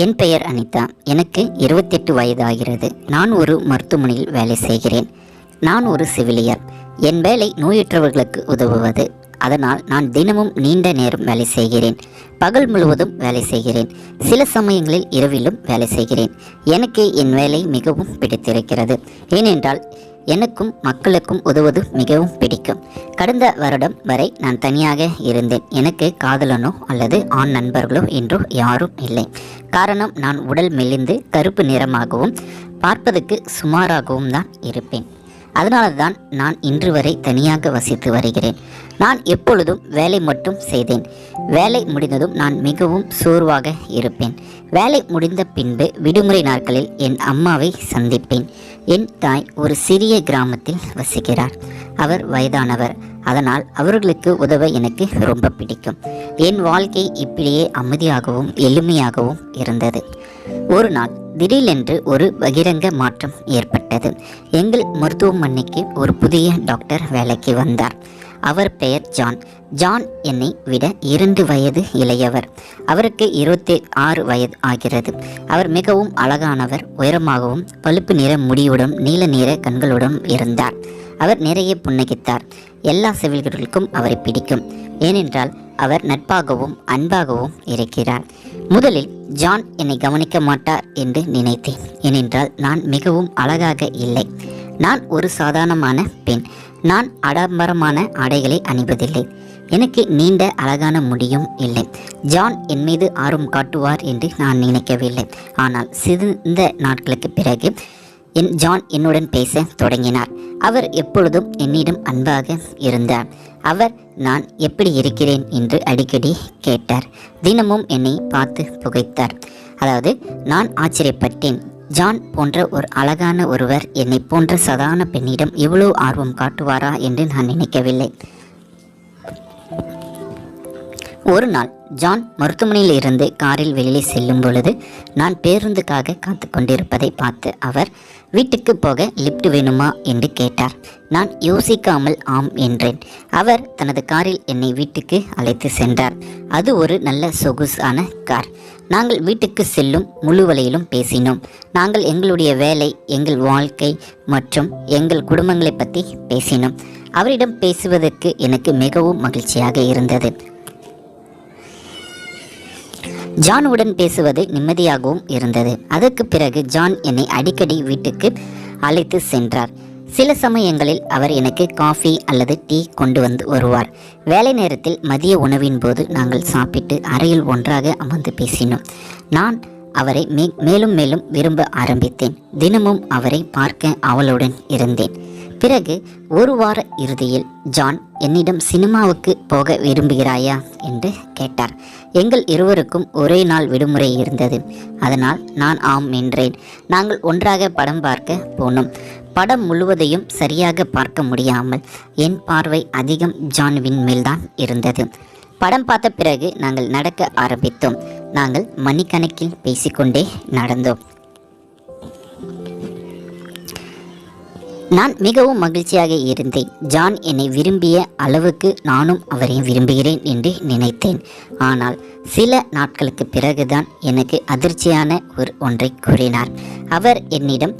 என் பெயர் அனிதா. எனக்கு இருபத்தெட்டு வயது ஆகிறது நான் ஒரு மருத்துவமனையில் வேலை செய்கிறேன். நான் ஒரு செவிலியர். என் வேலை நோயுற்றவர்களுக்கு உதவுவது. அதனால் நான் தினமும் நீண்ட நேரம் வேலை செய்கிறேன். பகல் முழுவதும் வேலை செய்கிறேன். சில சமயங்களில் இரவிலும் வேலை செய்கிறேன். எனக்கு என் வேலை மிகவும் பிடித்திருக்கிறது. ஏனென்றால் எனக்கும் மக்களுக்கும் உதவுவது மிகவும் பிடிக்கும். கடந்த வருடம் வரை நான் தனியாக இருந்தேன். எனக்கு காதலனோ அல்லது ஆண் நண்பர்களோ என்றோ யாரும் இல்லை. காரணம் நான் உடல் மெலிந்து கருப்பு நிறமாகவும் பார்ப்பதற்கு சுமாராகவும் தான் இருப்பேன். அதனால தான் நான் இன்று வரை தனியாக வசித்து வருகிறேன். நான் எப்பொழுதும் வேலை மட்டும் செய்தேன். வேலை முடிந்ததும் நான் மிகவும் சோர்வாக இருப்பேன். வேலை முடிந்த பின்பு விடுமுறை நாட்களில் என் அம்மாவை சந்திப்பேன். என் தாய் ஒரு சிறிய கிராமத்தில் வசிக்கிறார் அவர் வயதானவர். அதனால் அவர்களுக்கு உதவ எனக்கு ரொம்ப பிடிக்கும். என் வாழ்க்கை இப்படியே அமைதியாகவும் எளிமையாகவும் இருந்தது. ஒரு நாள் திடீரென்று ஒரு பகிரங்க மாற்றம் ஏற்பட்டது. எங்கள் மருத்துவமனைக்கு ஒரு புதிய டாக்டர் வேலைக்கு வந்தார். அவர் பெயர் ஜான். ஜான் என்னை விட இரண்டு வயது இளையவர். அவருக்கு இருபத்தி ஆறு வயது ஆகிறது. அவர் மிகவும் அழகானவர் உயரமாகவும் பழுப்பு நிற முடியுடன் நீல நிற கண்களுடன் இருந்தார். அவர் நிறைய புன்னகித்தார். எல்லா செவில்களுக்கும் அவரை பிடிக்கும். ஏனென்றால் அவர் நட்பாகவும் அன்பாகவும் இருக்கிறார். முதலில் ஜான் என்னை கவனிக்க மாட்டார் என்று நினைத்தேன். ஏனென்றால் நான் மிகவும் அழகாக இல்லை. நான் ஒரு சாதாரணமான பெண். நான் ஆடம்பரமான ஆடைகளை அணிவதில்லை. எனக்கு நீண்ட அழகான முடியும் இல்லை. ஜான் என் மீது ஆர்வம் காட்டுவார் என்று நான் நினைக்கவில்லை. ஆனால் சிறந்த நாட்களுக்கு பிறகு என் ஜான் என்னுடன் பேச தொடங்கினார். அவர் எப்பொழுதும் என்னிடம் அன்பாக இருந்தார். அவர் நான் எப்படி இருக்கிறேன்? என்று அடிக்கடி கேட்டார். தினமும் என்னை பார்த்து புகைத்தார். அதாவது நான் ஆச்சரியப்பட்டேன். ஜான் போன்ற ஒரு அழகான ஒருவர் என்னை போன்ற சாதாரண பெண்ணிடம் இவ்வளோ ஆர்வம் காட்டுவாரா என்று நான் நினைக்கவில்லை. ஒரு நாள் ஜான் மருத்துவமனையில் இருந்து காரில் வெளியே செல்லும் பொழுது நான் பேருந்துக்காக காத்து கொண்டிருப்பதை பார்த்து அவர் வீட்டுக்கு போக லிப்ட் வேணுமா? என்று கேட்டார். நான் யோசிக்காமல் ஆம் என்றேன். அவர் தனது காரில் என்னை வீட்டுக்கு அழைத்து சென்றார். அது ஒரு நல்ல சொகுசான கார். நாங்கள் வீட்டுக்கு செல்லும் முழுவலையிலும் பேசினோம். நாங்கள் எங்களுடைய வேலை எங்கள் வாழ்க்கை மற்றும் எங்கள் குடும்பங்களை பற்றி பேசினோம். அவரிடம் பேசுவதற்கு எனக்கு மிகவும் மகிழ்ச்சியாக இருந்தது. ஜானுடன் பேசுவது நிம்மதியாகவும் இருந்தது. அதற்கு பிறகு ஜான் என்னை அடிக்கடி வீட்டுக்கு அழைத்து சென்றார். சில சமயங்களில் அவர் எனக்கு காஃபி அல்லது டீ கொண்டு வந்து வருவார். வேலை நேரத்தில் மதிய உணவின் போது நாங்கள் சாப்பிட்டு அறையில் ஒன்றாக அமர்ந்து பேசினோம். நான் அவரை மே மேலும் மேலும் விரும்ப ஆரம்பித்தேன். தினமும் அவரை பார்க்க அவளுடன் இருந்தேன். பிறகு ஒரு வார இறுதியில் ஜான் என்னிடம் சினிமாவுக்கு போக விரும்புகிறாயா? என்று கேட்டார். எங்கள் இருவருக்கும் ஒரே நாள் விடுமுறை இருந்தது. அதனால் நான் ஆம் என்றேன். நாங்கள் ஒன்றாக படம் பார்க்க போனோம். படம் முழுவதையும் சரியாக பார்க்க முடியாமல் என் பார்வை அதிகம் ஜான்வின் மேல்தான் இருந்தது. படம் பார்த்த பிறகு நாங்கள் நடக்க ஆரம்பித்தோம். நாங்கள் மணிக்கணக்கில் பேசிக்கொண்டே நடந்தோம். நான் மிகவும் மகிழ்ச்சியாக இருந்தேன். ஜான் என்னை விரும்பிய அளவுக்கு நானும் அவரை விரும்புகிறேன் என்று நினைத்தேன். ஆனால் சில நாட்களுக்கு பிறகுதான் எனக்கு அதிர்ச்சியான ஒரு ஒன்றை கூறினார். அவர் என்னிடம்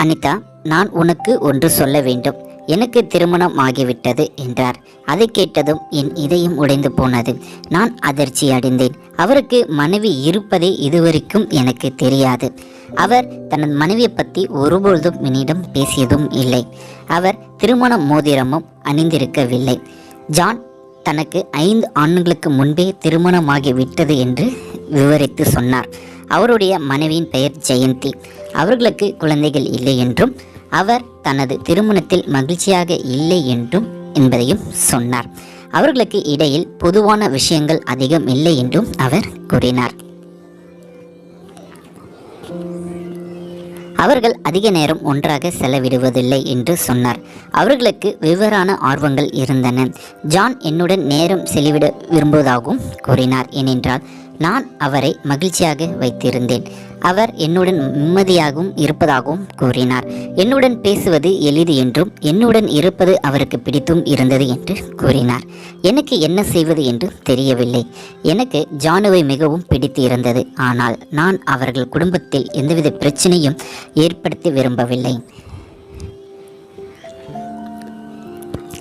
அனிதா நான் உனக்கு ஒன்று சொல்ல வேண்டும். எனக்கு திருமணம் ஆகிவிட்டது என்றார். அதை கேட்டதும் என் இதயம் உடைந்து போனது. நான் அதிர்ச்சி அடைந்தேன். அவருக்கு மனைவி இருப்பதே இதுவரைக்கும் எனக்கு தெரியாது. அவர் தனது மனைவியை பற்றி ஒருபொழுதும் என்னிடம் பேசியதும் இல்லை. அவர் திருமண மோதிரமும் அணிந்திருக்கவில்லை. ஜான் தனக்கு ஐந்து ஆண்டுகளுக்கு முன்பே திருமணமாகி விட்டது என்று விவரித்து சொன்னார். அவருடைய மனைவியின் பெயர் ஜெயந்தி. அவர்களுக்கு குழந்தைகள் இல்லை என்றும் அவர் தனது திருமணத்தில் மகிழ்ச்சியாக இல்லை என்றும் என்பதையும் சொன்னார். அவர்களுக்கு இடையில் பொதுவான விஷயங்கள் அதிகம் இல்லை என்றும் அவர் கூறினார். அவர்கள் அதிக நேரம் ஒன்றாக செலவிடுவதில்லை என்று சொன்னார். அவர்களுக்கு வெவ்வேறான ஆர்வங்கள் இருந்தன. ஜான் என்னுடன் நேரம் செலவிட விரும்புவதாகவும் கூறினார். ஏனென்றால் நான் அவரை மகிழ்ச்சியாக வைத்திருந்தேன். அவர் என்னுடன் நிம்மதியாகவும் இருப்பதாகவும் கூறினார். என்னுடன் பேசுவது எளிது என்றும் என்னுடன் இருப்பது அவருக்கு பிடித்தும் இருந்தது என்று கூறினார். எனக்கு என்ன செய்வது என்று தெரியவில்லை. எனக்கு ஜானுவை மிகவும் பிடித்து இருந்தது. ஆனால் நான் அவர்கள் குடும்பத்தில் எந்தவித பிரச்சனையும் ஏற்படுத்தி விரும்பவில்லை.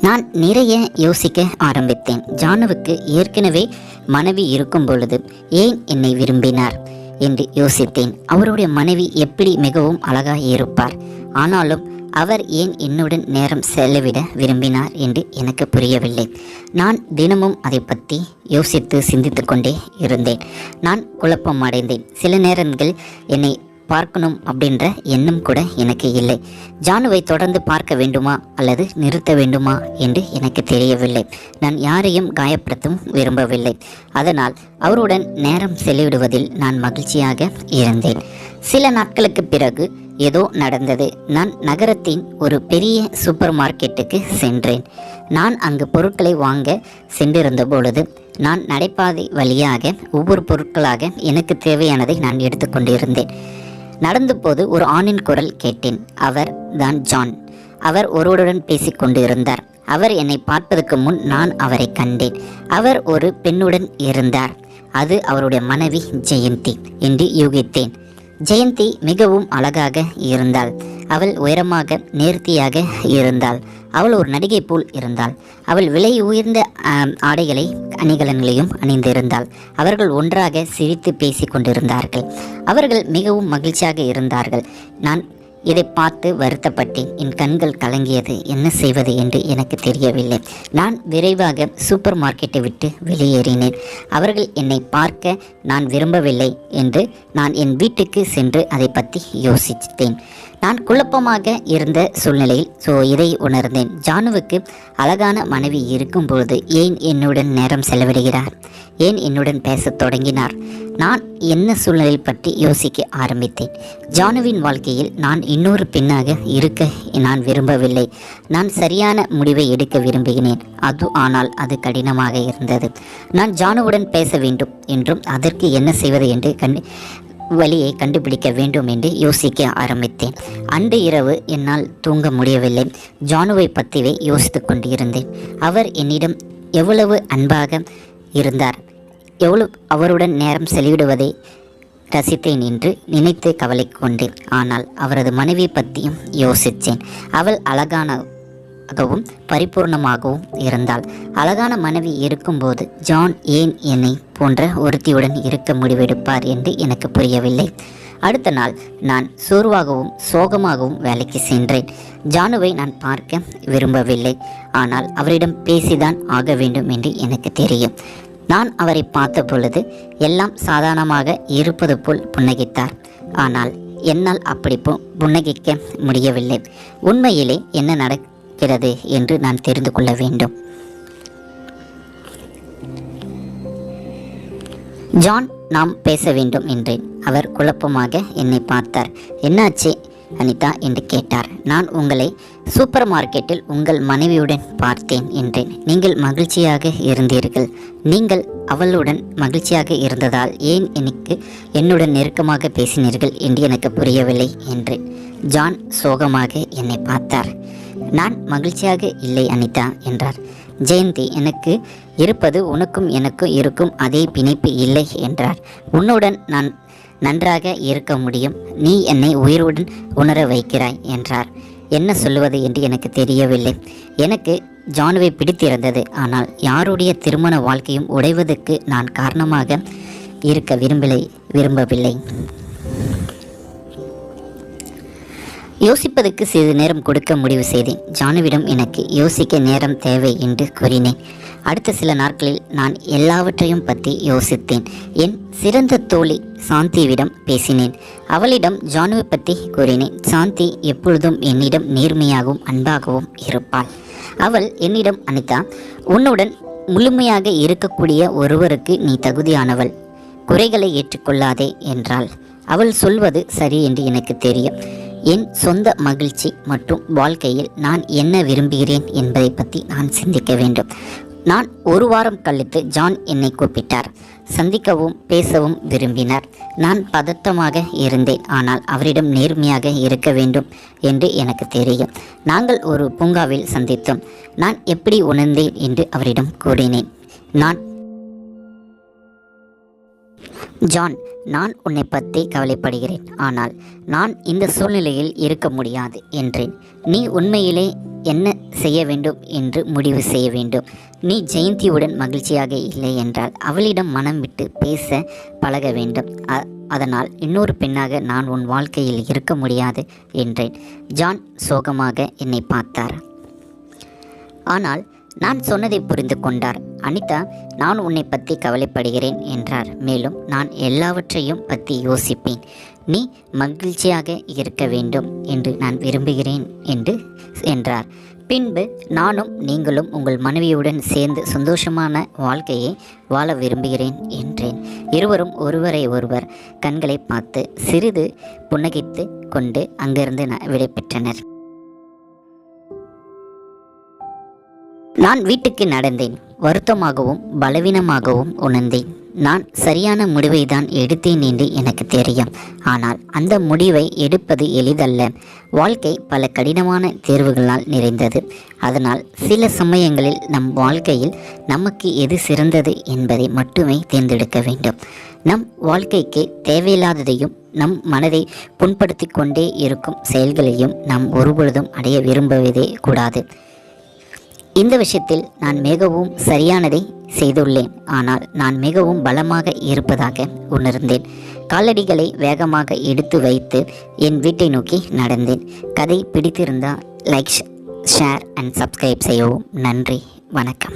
நான் நிறைய யோசிக்க ஆரம்பித்தேன். ஜானுவுக்கு ஏற்கனவே மனைவி இருக்கும் பொழுது ஏன் என்னை விரும்பினார் என்று யோசித்தேன். அவருடைய மனைவி எப்படி மிகவும் அழகாக இருப்பார். ஆனாலும் அவர் ஏன் என்னுடன் நேரம் செலவிட விரும்பினார் என்று எனக்கு புரியவில்லை. நான் தினமும் அதை பற்றி யோசித்து சிந்தித்து கொண்டே இருந்தேன். நான் குழப்பம் அடைந்தேன் சில நேரங்கள் என்னை பார்க்கணும் அப்படின்ற எண்ணம் கூட எனக்கு இல்லை. ஜானுவை தொடர்ந்து பார்க்க வேண்டுமா அல்லது நிறுத்த வேண்டுமா என்று எனக்கு தெரியவில்லை. நான் யாரையும் காயப்படுத்தவும் விரும்பவில்லை. அதனால் அவருடன் நேரம் செலவிடுவதில் நான் மகிழ்ச்சியாக இருந்தேன். சில நாட்களுக்கு பிறகு ஏதோ நடந்தது. நான் நகரத்தின் ஒரு பெரிய சூப்பர் மார்க்கெட்டுக்கு சென்றேன். நான் அங்கு பொருட்களை வாங்க சென்றிருந்த பொழுது நான் நடைபாதை வழியாக ஒவ்வொரு பொருட்களாக எனக்கு தேவையானதை நான் எடுத்துக்கொண்டிருந்தேன் நடந்த போது ஒரு ஆணின் குரல் கேட்டேன். அவர் தான் ஜான். அவர் ஒருவருடன் பேசிக்கொண்டு இருந்தார் அவர் என்னை பார்ப்பதற்கு முன் நான் அவரை கண்டேன். அவர் ஒரு பெண்ணுடன் இருந்தார். அது அவருடைய மனைவி ஜெயந்தி என்று யூகித்தேன். ஜெயந்தி மிகவும் அழகாக இருந்தாள். அவள் உயரமாக நேர்த்தியாக இருந்தாள். அவள் ஒரு நடிகை போல் இருந்தாள். அவள் விலை உயர்ந்த ஆடைகளை அணிகலன்களையும் அணிந்திருந்தாள். அவர்கள் ஒன்றாக சிரித்து பேசி கொண்டிருந்தார்கள். அவர்கள் மிகவும் மகிழ்ச்சியாக இருந்தார்கள். நான் இதை பார்த்து வருத்தப்பட்டேன். என் கண்கள் கலங்கியது. என்ன செய்வது என்று எனக்கு தெரியவில்லை. நான் விரைவாக சூப்பர் மார்க்கெட்டை விட்டு வெளியேறினேன். அவர்கள் என்னை பார்க்க நான் விரும்பவில்லை என்று நான் என் வீட்டுக்கு சென்று அதை பற்றி யோசித்தேன். நான் குழப்பமாக இருந்த சூழ்நிலையில் ஸோ இதை உணர்ந்தேன். ஜானுவுக்கு அழகான மனைவி இருக்கும் பொழுது ஏன் என்னுடன் நேரம் செலவிடுகிறார்? ஏன் என்னுடன் பேசத் தொடங்கினார்? நான் என்ன சூழ்நிலை பற்றி யோசிக்க ஆரம்பித்தேன்? ஜானுவின் வாழ்க்கையில் நான் இன்னொரு பெண்ணாக இருக்க நான் விரும்பவில்லை. நான் சரியான முடிவை எடுக்க விரும்புகிறேன். அது ஆனால் அது கடினமாக இருந்தது. நான் ஜானுவுடன் பேச வேண்டும் என்றும் அதற்கு என்ன செய்வது என்று கண்டு வழியை கண்டுபிடிக்க வேண்டும் என்று யோசிக்க ஆரம்பித்தேன். அன்று இரவு என்னால் தூங்க முடியவில்லை. ஜானுவை பற்றிவே யோசித்து கொண்டிருந்தேன். அவர் என்னிடம் எவ்வளவு அன்பாக இருந்தார். எவ்வளவு அவருடன் நேரம் செலவிடுவதை ரசித்தேன் என்று நினைத்து கவலை கொண்டேன். ஆனால் அவரது மனைவி பற்றியும் யோசித்தேன். அவள் அழகான அழகானகவும் பரிபூர்ணமாகவும் இருந்தாள். அழகான மனைவி இருக்கும்போது ஜான் ஏன் என்னை போன்ற ஒருத்தியுடன் இருக்க முடிவெடுப்பார் என்று எனக்கு புரியவில்லை. அடுத்த நாள் நான் சோர்வாகவும் சோகமாகவும் வேலைக்கு சென்றேன். ஜானுவை நான் பார்க்க விரும்பவில்லை. ஆனால் அவரிடம் பேசிதான் ஆக வேண்டும் என்று எனக்கு தெரியும். நான் அவரை பார்த்த பொழுது எல்லாம் சாதாரணமாக இருப்பது போல் புன்னகித்தார். ஆனால் என்னால் அப்படி புன்னகிக்க முடியவில்லை. உண்மையிலே என்ன இருக்கிறது என்று நான் தெரிந்து கொள்ள வேண்டும். ஜான் நாம் பேச வேண்டும் என்றேன். அவர் குழப்பமாக என்னை பார்த்தார். என்னாச்சு? அனிதா என்று கேட்டார். நான் உங்களை சூப்பர் மார்க்கெட்டில் உங்கள் மனைவியுடன் பார்த்தேன் என்றேன். நீங்கள் மகிழ்ச்சியாக இருந்தீர்கள். நீங்கள் அவளுடன் மகிழ்ச்சியாக இருந்ததால் ஏன் எனக்கு என்னுடன் நெருக்கமாக பேசினீர்கள்? என்று எனக்கு புரியவில்லை என்றேன். ஜான் சோகமாக என்னை பார்த்தார். நான் மகிழ்ச்சியாக இல்லை அனிதா என்றார். ஜெயந்தி எனக்கு இருப்பது உனக்கும் எனக்கும் இருக்கும் அதே பிணைப்பு இல்லை என்றார். உன்னுடன் நான் நன்றாக இருக்க முடியும். நீ என்னை உயிருடன் உணர வைக்கிறாய் என்றார். என்ன சொல்லுவது என்று எனக்கு தெரியவில்லை. எனக்கு ஜானுவை பிடித்திருந்தது. ஆனால் யாருடைய திருமண வாழ்க்கையும் உடைவதற்கு நான் காரணமாக இருக்க விரும்பலை விரும்பவில்லை. யோசிப்பதற்கு சிறிது நேரம் கொடுக்க முடிவு செய்தேன். ஜானுவிடம் எனக்கு யோசிக்க நேரம் தேவை என்று கூறினேன். அடுத்த சில நாட்களில் நான் எல்லாவற்றையும் பற்றி யோசித்தேன். என் சிறந்த தோழி சாந்திவிடம் பேசினேன். அவளிடம் ஜானுவை பற்றி கூறினேன். சாந்தி எப்பொழுதும் என்னிடம் நேர்மையாகவும் அன்பாகவும் இருப்பாள். அவள் என்னிடம் அனிதா உன்னுடன் முழுமையாக இருக்கக்கூடிய ஒருவருக்கு நீ தகுதியானவள். குறைகளை ஏற்றுக்கொள்ளாதே என்றாள். அவள் சொல்வது சரி என்று எனக்கு தெரியும். என் சொந்த மகிழ்ச்சி மற்றும் வாழ்க்கையில் நான் என்ன விரும்புகிறேன் என்பதை பற்றி நான் சிந்திக்க வேண்டும். நான் ஒரு வாரம் கழித்து ஜான் என்னை கூப்பிட்டார். சந்திக்கவும் பேசவும் விரும்பினார். நான் பதட்டமாக இருந்தேன். ஆனால் அவரிடம் நேர்மையாக இருக்க வேண்டும் என்று எனக்கு தெரியும். நாங்கள் ஒரு பூங்காவில் சந்தித்தோம். நான் எப்படி உணர்ந்தேன் என்று அவரிடம் கூறினேன். நான் ஜான் நான் உன்னை பற்றி கவலைப்படுகிறேன். ஆனால் நான் இந்த சூழ்நிலையில் இருக்க முடியாது என்றேன். நீ உண்மையிலே என்ன செய்ய வேண்டும் என்று முடிவு செய்ய வேண்டும். நீ ஜெயந்தியுடன் மகிழ்ச்சியாக இல்லை என்றால் அவளிடம் மனம் விட்டு பேச பழக வேண்டும். அதனால் இன்னொரு பெண்ணாக நான் உன் வாழ்க்கையில் இருக்க முடியாது என்றேன். ஜான் சோகமாக என்னை பார்த்தார். ஆனால் நான் சொன்னதை புரிந்து கொண்டார். அனிதா நான் உன்னை பற்றி கவலைப்படுகிறேன் என்றார். மேலும் நான் எல்லாவற்றையும் பற்றி யோசிப்பேன். நீ மகிழ்ச்சியாக இருக்க வேண்டும் என்று நான் விரும்புகிறேன் என்று என்றார். பின்பு நானும் நீங்களும் உங்கள் மனைவியுடன் சேர்ந்து சந்தோஷமான வாழ்க்கையை வாழ விரும்புகிறேன் என்றேன். இருவரும் ஒருவரை ஒருவர் கண்களை பார்த்து சிறிது புன்னகைத்து கொண்டு அங்கிருந்து ந- விடைபெற்றனர். நான் வீட்டுக்கு நடந்தேன். வருத்தமாகவும் பலவீனமாகவும் உணர்ந்தேன். நான் சரியான முடிவை தான் எடுத்தேன் என்று எனக்கு தெரியும். ஆனால் அந்த முடிவை எடுப்பது எளிதல்ல. வாழ்க்கை பல கடினமான தேர்வுகளால் நிறைந்தது. அதனால் சில சமயங்களில் நம் வாழ்க்கையில் நமக்கு எது சிறந்தது என்பதை மட்டுமே தேர்ந்தெடுக்க வேண்டும். நம் வாழ்க்கைக்கு தேவையில்லாததையும் நம் மனதை புண்படுத்தி கொண்டே இருக்கும் செயல்களையும் நாம் ஒருபொழுதும் அடைய விரும்புவதே கூடாது. இந்த விஷயத்தில் நான் மிகவும் சரியானதை செய்துள்ளேன். ஆனால் நான் மிகவும் பலமாக இருப்பதாக உணர்ந்தேன். காலடிகளை வேகமாக எடுத்து வைத்து என் வீட்டை நோக்கி நடந்தேன். கதை பிடித்திருந்தால் லைக் ஷேர் அண்ட் சப்ஸ்கிரைப் செய்யவும். நன்றி வணக்கம்.